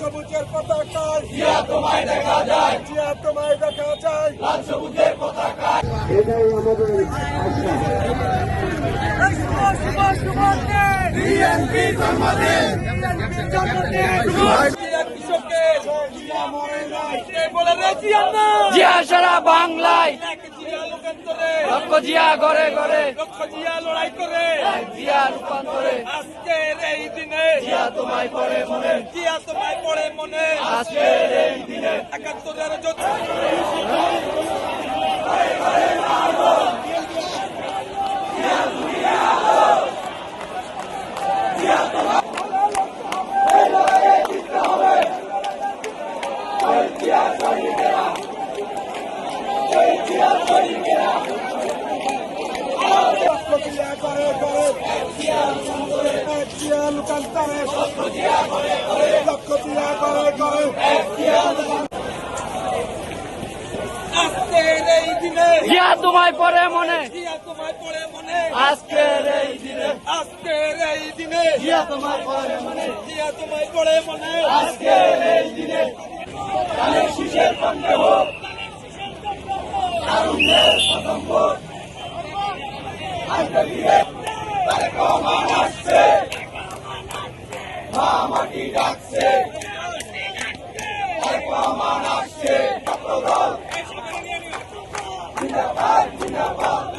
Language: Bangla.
সবুজের পতাকায় জিয়া তোমায় দেখা যায় জিয়া তোমায় দেখা যায় লাল সবুজের পতাকা এটাই আমাদের বিএনপি জন্মদিন জিয়া বাংলায়। লক্ষ জিয়া ঘরে ঘরে লক্ষ জিয়া লড়াই করে জিয়া রূপান্তরে। আজকের দিনে জিয়া তোমায় পরে মনে জিয়া তোমায় পড়ে মনে। আজকের এই দিনে। একাত্তরের লক্ষ জিয়া করে করে এক জিয়া লোকান্তরে লক্ষ জিয়া করে করে আজকের এই দিনে জিয়া তোমায় পরে মনে। জিয়া তোমায় পড়ে মনে। আজকের এই দিনে। আজকের এই দিনে। জিয়া তোমায় পরে মনে। জিয়া তোমায় পড়ে মনে। আজকের এই দিনে। ধানের শীষের কণ্ঠে হোক মাটি ডাকছে রহমান আসছে ছাত্রদল জিন্দাবাদ জিন্দাবাদ